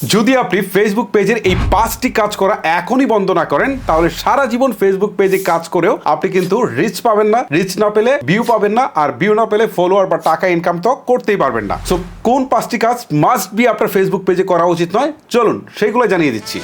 যদি আপনি ফেসবুক পেজের এই পাঁচটি কাজ করা এখনই বন্ধ না করেন, তাহলে সারা জীবন ফেসবুক পেজে কাজ করেও আপনি কিন্তু রিচ পাবেন না। রিচ না পেলে ভিউ পাবেন না, আর ভিউ না পেলে ফলোয়ার বা টাকা ইনকাম তো করতেই পারবেন না। সো কোন পাঁচটি কাজ মাস্ট বি আপনার ফেসবুক পেজে করা উচিত নয়? চলুন সেগুলো জানিয়ে দিচ্ছি।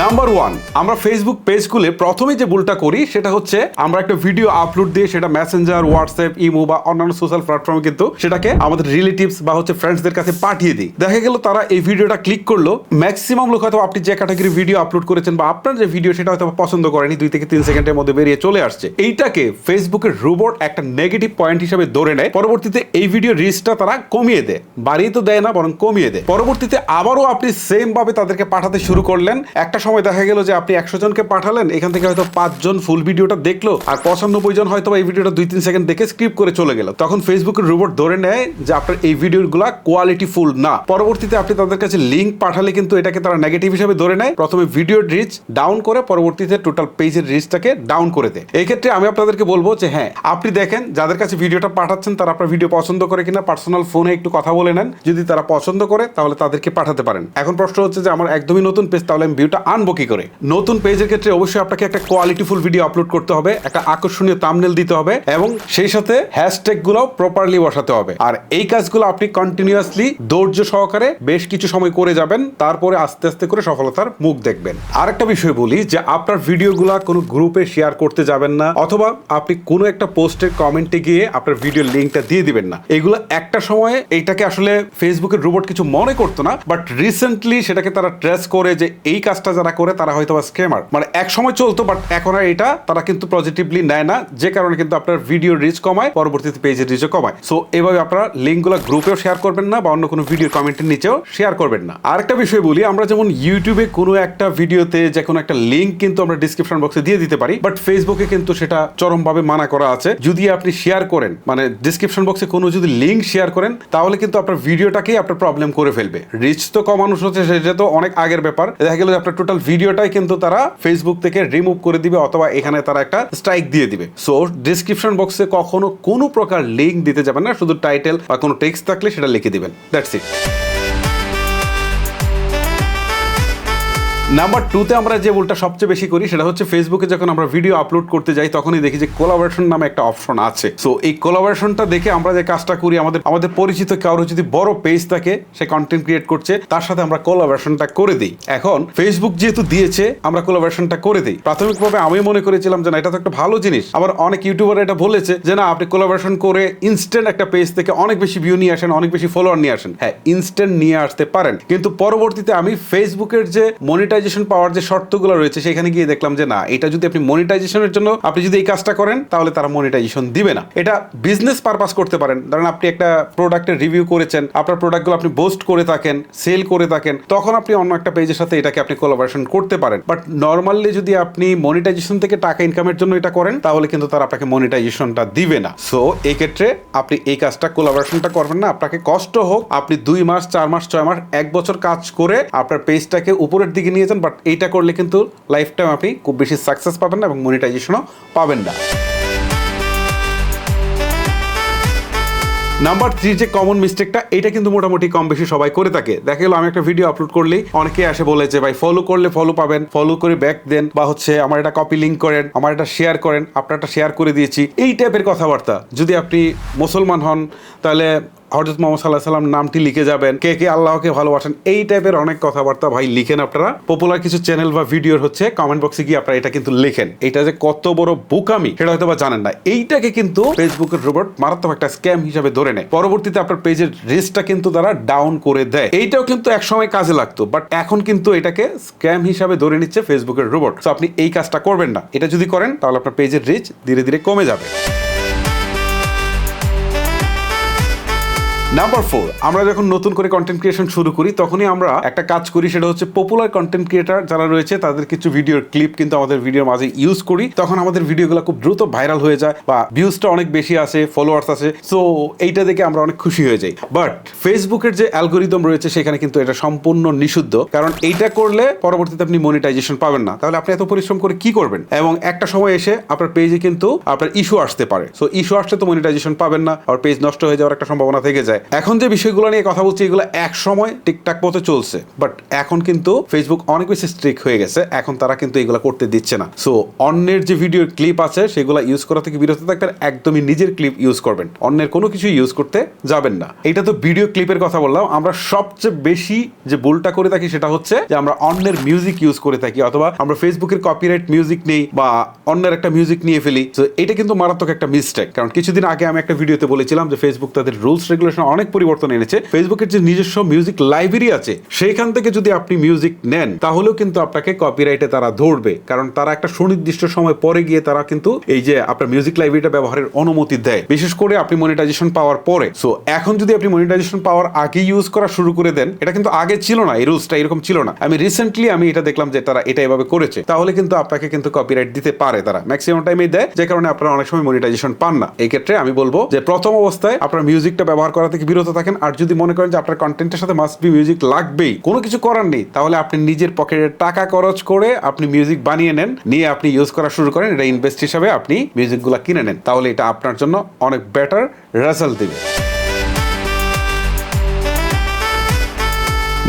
নাম্বার ওয়ান আমরা ফেসবুক পেজ খুলে প্রথমে যে ভুলটা করি, সেটা হচ্ছে আমরা একটা ভিডিও আপলোড দিয়ে সেটা মেসেঞ্জার হোয়াটসঅ্যাপ ইমো বা অন্যান্য সোশ্যাল প্ল্যাটফর্মে কিন্তু সেটাকে আমাদের রিলেটিভস বা হচ্ছে ফ্রেন্ডসদের কাছে পাঠিয়ে দিই। দেখা গেল তারা এই ভিডিওটা ক্লিক করল ম্যাক্সিমাম লোক হয়তো আপনি যে ক্যাটাগরি ভিডিও আপলোড করেছেন বা আপনার যে ভিডিও সেটা হয়তো পছন্দ করেনি, দুই থেকে তিন সেকেন্ডের মধ্যে বেরিয়ে চলে আসছে। এইটাকে ফেসবুকের রোবট একটা নেগেটিভ পয়েন্ট হিসেবে ধরে নেয়। পরবর্তীতে এই ভিডিও রিচটা তারা কমিয়ে দেয়। বাড়িয়ে তো দেয় না, বরং কমিয়ে দেয়। পরবর্তীতে আবারও আপনি সেম ভাবে তাদেরকে পাঠাতে শুরু করলেন। একটা সময় দেখা গেল যে আপনি একশো জনকে পাঠালেন, এখান থেকে হয়তো পাঁচজন ফুল ভিডিওটা দেখল, আর পঁচানব্বই জন হয়তো এই ভিডিওটা দুই তিন সেকেন্ড দেখে স্ক্রিপ্ট করে চলে গেল। তখন ফেসবুকের রোবট ধরে নেয় যে আপনার এই ভিডিওগুলো কোয়ালিটি ফুল না। পরবর্তীতে আপনি তাদের কাছে লিঙ্ক পাঠালে কিন্তু এটাকে তারা নেগেটিভ হিসেবে ধরে নেয়। প্রথমে ভিডিওর রিচ ডাউন করে পরবর্তীতে টোটাল পেজের রিচটাকে ডাউন করে দেয়। এই ক্ষেত্রে আমি আপনাদেরকে বলব যে হ্যাঁ আপনি দেখেন যাদের কাছে ভিডিওটা পাঠাচ্ছেন, তারা আপনার ভিডিও পছন্দ করে কিনা পার্সোনাল ফোনে একটু কথা বলে নেন। যদি তারা পছন্দ করে, তাহলে তাদেরকে পাঠাতে পারেন। এখন প্রশ্ন হচ্ছে যে আমার একদমই নতুন পেজ তাহলে আমি ভিউটা আনব কি করে? নতুন পেজের ক্ষেত্রে অবশ্যই আপনাকে একটা কোয়ালিটিফুল ভিডিও আপলোড করতে হবে, একটা আকর্ষণীয় তামনেল দিতে হবে এবং সেই সাথে হ্যাশট্যাগগুলো প্রপারলি বসাতে হবে। আর এই কাজগুলো আপনি কন্টিনিউয়াসলি ধৈর্য সহকারে বেশ কিছু সময় করে যাবেন, তারপরে আস্তে আস্তে করে সফলতার মুখ দেখবেন। আরেকটা বিষয় বলি যে, আপনার ভিডিওগুলা কোনো গ্রুপে শেয়ার করতে যাবেন না, অথবা আপনি কোনো একটা পোস্টের কমেন্টে গিয়ে আপনার ভিডিও লিঙ্কটা দিয়ে দিবেন না। এগুলো একটা সময়ে এইটাকে আসলে ফেসবুকের রোবট কিছু মনে করতো না বাট রিসেন্টলি সেটাকে তারা ট্রেস করে যে, এই কাজটা যারা করে তারা হয়তো বা স্ক্যামার মানে এক সময় চলতো বাট এখন আর এটা তারা কিন্তু পজিটিভলি নেয় না। যে কারণে কিন্তু আপনার ভিডিও রিচ কমায়, পরবর্তীতে পেজের রিচও কমায়। সো এভাবে আপনারা লিঙ্কগুলো গ্রুপেও শেয়ার করবেন না, বা অন্য কোনো ভিডিও কমেন্টের নিচেও শেয়ার করবেন না। আরেকটা বিষয় বলি, আমরা যেমন ইউটিউবে কোনো একটা ভিডিওতে যে কোনো একটা লিঙ্ক কিন্তু আমরা ডিসক্রিপশন বক্সে দিয়ে দিতে পারি বাট ফেসবুকে কিন্তু সেটা চরমভাবে মানা করা আছে। যদি আপনি শেয়ার করেন মানে ডিসক্রিপশন বক্সে কোনো যদি লিঙ্ক শেয়ার করেন, তাহলে কিন্তু আপনার ভিডিওটাকেই আপনার প্রবলেম করে ফেলবে। রিচ তো কমানো হচ্ছে সেটা তো অনেক আগের ব্যাপার। দেখা গেল আপনার টোটাল ভিডিওটাই কিন্তু তারা ফেসবুক থেকে রিমুভ করে দিবে অথবা এখানে তারা একটা স্ট্রাইক দিয়ে দিবে। সো ডিসক্রিপশন বক্সে কখনো কোনো প্রকার লিঙ্ক দিতে যাবেন না, শুধু টাইটেল বা কোনো টেক্সট থাকলে সেটা লিখে দিবেন। দ্যাটস ইট নাম্বার টুতে আমরা যে ভুলটা সবচেয়ে বেশি করি, সেটা হচ্ছে ফেসবুকে যখন আমরা ভিডিও আপলোড করতে যাই, তখনই দেখি যে কোলাবোরেশন নামে একটা অপশন আছে। সো এই কোলাবোরেশনটা দেখে আমরা যে কাজটা করি, আমাদের আমাদের পরিচিত কারও যদি বড় পেজ থাকে, সে কন্টেন্ট ক্রিয়েট করছে, তার সাথে আমরা কোলাবোরেশনটা করে দিই। এখন ফেসবুক যেহেতু দিয়েছে, আমরা কোলাবোরেশনটা করে দিই। প্রাথমিকভাবে আমি মনে করেছিলাম যে না, এটা তো একটা ভালো জিনিস। আবার অনেক ইউটিউবার এটা বলেছে যে না, আপনি কোলাবোরেশন করে ইনস্ট্যান্ট একটা পেজ থেকে অনেক বেশি ভিউ নিয়ে আসেন, অনেক বেশি ফলোয়ার নিয়ে আসেন। হ্যাঁ ইনস্ট্যান্ট নিয়ে আসতে পারেন। কিন্তু পরবর্তীতে আমি ফেসবুকের যে মনিটাইজেশন পাওয়ার যে শর্তগুলো রয়েছে, সেখানে গিয়ে দেখলাম যে না, এটা যদি আপনি মনিটাইজেশনের জন্য আপনি যদি এই কাজটা করেন, তাহলে তারা মনিটাইজেশন দিবে না। এটা বিজনেস পারপাস করতে পারেন। ধরেন আপনি একটা প্রোডাক্টের রিভিউ করেছেন, আপনার প্রোডাক্টগুলো আপনি বোস্ট করে থাকেন সেল করে থাকেন, তখন আপনি অন্য একটা পেজের সাথে এটাকে আপনি কোলাবোরেশন করতে পারেন। বাট নর্মালি যদি আপনি মনিটাইজেশন থেকে টাকা ইনকামের জন্য এটা করেন, তাহলে কিন্তু তারা আপনাকে মনিটাইজেশনটা দিবে না। সো এই ক্ষেত্রে আপনি এই কাজটা কোলাবোরেশনটা করবেন না। আপনাকে কষ্ট হোক, আপনি দুই মাস, চার মাস, ছয় মাস, এক বছর কাজ করে আপনার পেজটাকে উপরের দিকে নিয়ে যান বাট এইটা করলে কিন্তু লাইফ টাইম আপনি খুব বেশি সাকসেস পাবেন না এবং মনিটাইজেশনও পাবেন না। নাম্বার থ্রি যে কমন মিস্টেকটা এটা কিন্তু মোটামুটি কম বেশি সবাই করে থাকে। দেখা গেলো, আমি একটা ভিডিও আপলোড করলেই অনেকে আসে বলে যে, ভাই ফলো করলে ফলো পাবেন ফলো করে ব্যাক দেন বা হচ্ছে আমার এটা কপি লিঙ্ক করেন, আমার এটা শেয়ার করেন, আপনারটা শেয়ার করে দিয়েছি। এই টাইপের কথাবার্তা। যদি আপনি মুসলমান হন, তাহলে হজরত মোহাম্মদ সাল্লাহ সাল্লাম নামটি লিখে যাবেন। কে কে আল্লাহকে ভালোবাসেন, এই টাইপের অনেক কথাবার্তা ভাই লিখেন আপনারা। পপুলার কিছু চ্যানেল বা ভিডিওর হচ্ছে কমেন্ট বক্সে গিয়ে আপনারা এটা কিন্তু লেখেন। এটা যে কত বড় বোকামি, সেটা হয়তো বা জানেন না। এইটাকে কিন্তু ফেসবুকের রোবট মারাত্মক একটা স্ক্যাম হিসাবে ধরে নেয়। পরবর্তীতে আপনার পেজের রিচটা কিন্তু তারা ডাউন করে দেয়। এইটাও কিন্তু একসময় কাজে লাগতো বাট এখন কিন্তু এটাকে স্ক্যাম হিসাবে ধরে নিচ্ছে ফেসবুকের রোবট তো আপনি এই কাজটা করবেন না। এটা যদি করেন, তাহলে আপনার পেজের রিচ ধীরে ধীরে কমে যাবে। নাম্বার ফোর আমরা যখন নতুন করে কন্টেন্ট ক্রিয়েশন শুরু করি, তখনই আমরা একটা কাজ করি, সেটা হচ্ছে পপুলার কন্টেন্ট ক্রিয়েটার যারা রয়েছে, তাদের কিছু ভিডিওর ক্লিপ কিন্তু আমাদের ভিডিওর মাঝে ইউজ করি। তখন আমাদের ভিডিওগুলো খুব দ্রুত ভাইরাল হয়ে যায় বা ভিউজটা অনেক বেশি আসে ফলোয়ার্স আছে সো এইটা দেখে আমরা অনেক খুশি হয়ে যাই। বাট ফেসবুকের যে অ্যালগোরিদম রয়েছে, সেখানে কিন্তু এটা সম্পূর্ণ নিষিদ্ধ। কারণ এইটা করলে পরবর্তীতে আপনি মনিটাইজেশন পাবেন না। তাহলে আপনি এত পরিশ্রম করে কি করবেন? এবং একটা সময় এসে আপনার পেজে কিন্তু আপনার ইস্যু আসতে পারে। সো ইস্যু আসলে তো মনিটাইজেশন পাবেন না আর পেজ নষ্ট হয়ে যাওয়ার একটা সম্ভাবনা থেকে যায়। এখন যে বিষয়গুলো নিয়ে কথা বলছি, এগুলো এক সময় ঠিকঠাক মতো চলছে। বাট এখন কিন্তু ফেসবুক অনেক বেশি স্ট্রিক হয়ে গেছে। এখন তারা কিন্তু এগুলো করতে দিচ্ছে না। সো অন্যের যে ভিডিও ক্লিপ আছে, সেগুলো ইউজ করা থেকে বিরত থাকবেন, একদমই নিজের ক্লিপ ইউজ করবেন। অন্যের কোনো কিছু ইউজ করতে যাবেন না। এটা তো ভিডিও ক্লিপের কথা বললাম। আমরা সবচেয়ে বেশি যে ভুলটা করে থাকি, সেটা হচ্ছে যে আমরা অন্যের মিউজিক ইউজ করে থাকি, অথবা আমরা ফেসবুকের কপিরাইট মিউজিক নেই বা অন্যের একটা মিউজিক নিয়ে ফেলি। তো এটা কিন্তু মারাত্মক একটা মিস্টেক কারণ কিছুদিন আগে আমি একটা ভিডিওতে বলেছিলাম যে ফেসবুক তাদের রুলস রেগুলেশন অনেক পরিবর্তন এনেছে। ফেসবুকের যে নিজস্ব মিউজিক লাইব্রেরি আছে, সেইখান থেকে যদি আপনি মিউজিক নেন, তাহলেও কিন্তু আপনাকে কপিরাইটে তারা ধরবে। কারণ তারা একটা সুনির্দিষ্ট সময় পরে গিয়ে তারা কিন্তু এই যে আপনার মিউজিক লাইব্রেরিটা ব্যবহারের অনুমতি দেয়। বিশেষ করে আপনি মনিটাইজেশন পাওয়ার পরে। সো এখন যদি আপনি মনিটাইজেশন পাওয়ার আগে ইউজ করা শুরু করে দেন, এটা কিন্তু আগে ছিল না, এই রুলসটা এরকম ছিল না। আমি রিসেন্টলি আমি এটা দেখলাম যে তারা এটা এভাবে করেছে। তাহলে কিন্তু আপনাকে কিন্তু কপিরাইট দিতে পারে তারা। ম্যাক্সিমাম টাইমে দেয়, যে কারণে আপনারা অনেক সময় মনিটাইজেশন পান না। এই ক্ষেত্রে আমি বলব যে প্রথম অবস্থায় আপনার মিউজিকটা ব্যবহার করা থেকে বিরত থাকেন। আর যদি মনে করেন যে আপনার কন্টেন্টের সাথে মাস্ট বি মিউজিক লাগবেই, কোনো কিছু করার নেই, তাহলে আপনি নিজের পকেটের টাকা খরচ করে আপনি মিউজিক বানিয়ে নেন, নিয়ে আপনি ইউজ করা শুরু করেন। এটা ইনভেস্ট হিসাবে আপনি মিউজিকগুলো কিনে নেন। তাহলে এটা আপনার জন্য অনেক বেটার রেজাল্ট দেবে।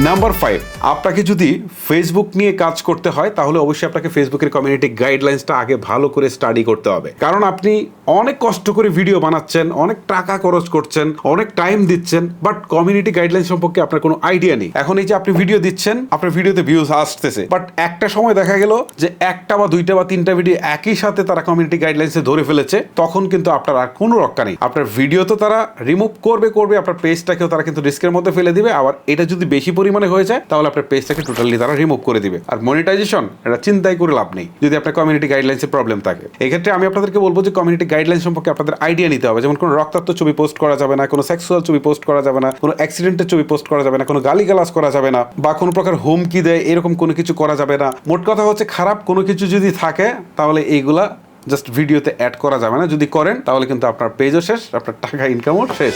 নাম্বার ফাইভ আপনাকে যদি ফেসবুক নিয়ে কাজ করতে হয়, তাহলে অবশ্যই আপনাকে ফেসবুকের কমিউনিটি গাইডলাইন্সটা আগে ভালো করে স্টাডি করতে হবে। কারণ আপনি অনেক কষ্ট করে ভিডিও বানাচ্ছেন, অনেক টাকা খরচ করছেন, অনেক টাইম দিচ্ছেন বাট কমিউনিটি গাইডলাইন সম্পর্কে আপনার কোনো আইডিয়া নেই। এখন এই যে আপনি ভিডিও দিচ্ছেন, আপনার ভিডিওতে ভিউজ আসতেছে। বাট একটা সময় দেখা গেল যে একটা বা দুইটা বা তিনটা ভিডিও একই সাথে তারা কমিউনিটি গাইডলাইন্সে ধরে ফেলেছে, তখন কিন্তু আপনার আর কোনো রক্ষা নেই। আপনার ভিডিও তো তারা রিমুভ করবে করবে, আপনার পেজটাকেও তারা কিন্তু রিস্কের মধ্যে ফেলে দিবে। আবার এটা যদি বেশি পরিমাণে হয়ে যায় তাহলে আপনার পেজটাকে টোটালি তারা রিমুভ করে দিবে। আর মনিটাইজেশন এটা চিন্তাই করে লাভ নেই। যদি আপনার কমিউনিটি গাইডলাইন্সের প্রবলেম থাকে। এক্ষেত্রে আমি আপনাদেরকে বলব যে কমিউনিটি গাইডলাইন সম্পর্কে আপনাদের আইডিয়া নিতে হবে। যেমন কোনো রক্তাক্ত ছবি পোস্ট করা যাবে না, কোনো সেক্সুয়াল ছবি পোস্ট করা যাবে না, কোনো অ্যাক্সিডেন্টের ছবি পোস্ট করা যাবে না, কোনো গালিগালাজ করা যাবে না, বা কোনো প্রকার হুমকি দেয়, এরকম কোনো কিছু করা যাবে না। মোট কথা হচ্ছে খারাপ কোনো কিছু যদি থাকে, তাহলে এইগুলা জাস্ট ভিডিওতে অ্যাড করা যাবে না। যদি করেন, তাহলে কিন্তু আপনার পেজও শেষ, আপনার টাকা ইনকামও শেষ।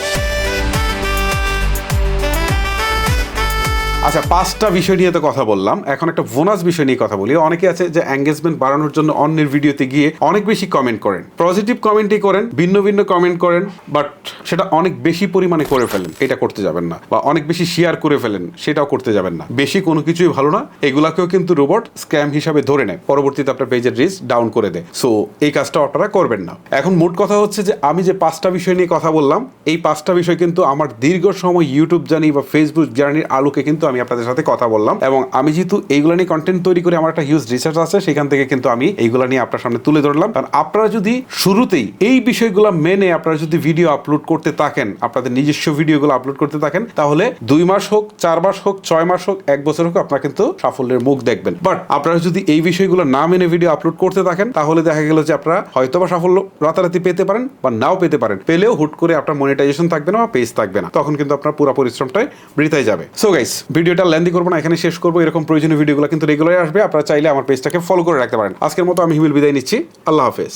আচ্ছা পাঁচটা বিষয় নিয়ে তো কথা বললাম। এখন একটা বোনাস বিষয় নিয়ে কথা বলি। অনেকে আছে যে এঙ্গেজমেন্ট বাড়ানোর জন্য অন্যের ভিডিওতে গিয়ে অনেক বেশি কমেন্ট করেন। পজিটিভ কমেন্টই করেন, ভিন্ন ভিন্ন কমেন্ট করেন বাট সেটা অনেক বেশি পরিমাণে করে ফেলেন। এটা করতে যাবেন না। বা অনেক বেশি শেয়ার করে ফেলেন, সেটাও করতে যাবেন না। বেশি কোনো কিছুই ভালো না। এগুলাকেও কিন্তু রোবট স্ক্যাম হিসাবে ধরে নেয়। পরবর্তীতে আপনার পেজের রিস্ক ডাউন করে দেয়। সো এই কাজটা আপনারা করবেন না। এখন মোট কথা হচ্ছে যে, আমি যে পাঁচটা বিষয় নিয়ে কথা বললাম, এই পাঁচটা বিষয় কিন্তু আমার দীর্ঘ সময় ইউটিউব জার্নি বা ফেসবুক জার্নির আলোকে কিন্তু আমি আপনাদের সাথে কথা বললাম। এবং আমি যেহেতু এইগুলো নিয়ে কন্টেন্ট তৈরি করে আমার একটা হিউজ রিসার্চ আছে, সেখান থেকে কিন্তু আমি এইগুলো নিয়ে আপনার সামনে তুলে ধরলাম। কারণ আপনারা যদি শুরুতেই এই বিষয়গুলো মেনে আপনারা যদি ভিডিও আপলোড করতে থাকেন, আপনাদের নিজস্ব ভিডিওগুলো আপলোড করতে থাকেন, তাহলে দুই মাস হোক, চার মাস হোক, ছয় মাস হোক, এক বছর হোক, আপনারা কিন্তু সাফল্যের মুখ দেখবেন। বাট আপনারা যদি এই বিষয়গুলো না মেনে ভিডিও আপলোড করতে থাকেন, তাহলে দেখা গেল যে আপনারা হয়তো বা সাফল্য রাতারাতি পেতে পারেন বা নাও পেতে পারেন। পেলেও হুট করে আপনার মনিটাইজেশন থাকবে না বা পেজ থাকবে না। তখন কিন্তু আপনার পুরো পরিশ্রমটাই বৃথায় যাবে। সো গাইস ভিডিওটা লেন্দি করব না, এখানে শেষ করব, এরকম প্রয়োজনীয় ভিডিওগুলো কিন্তু রেগুলার আসবে, আপনারা চাইলে আমার পেজটাকে ফলো করে রাখতে পারেন। আজকের মতো আমি হিমিল বিদায় নিচ্ছি, আল্লাহ হাফেজ।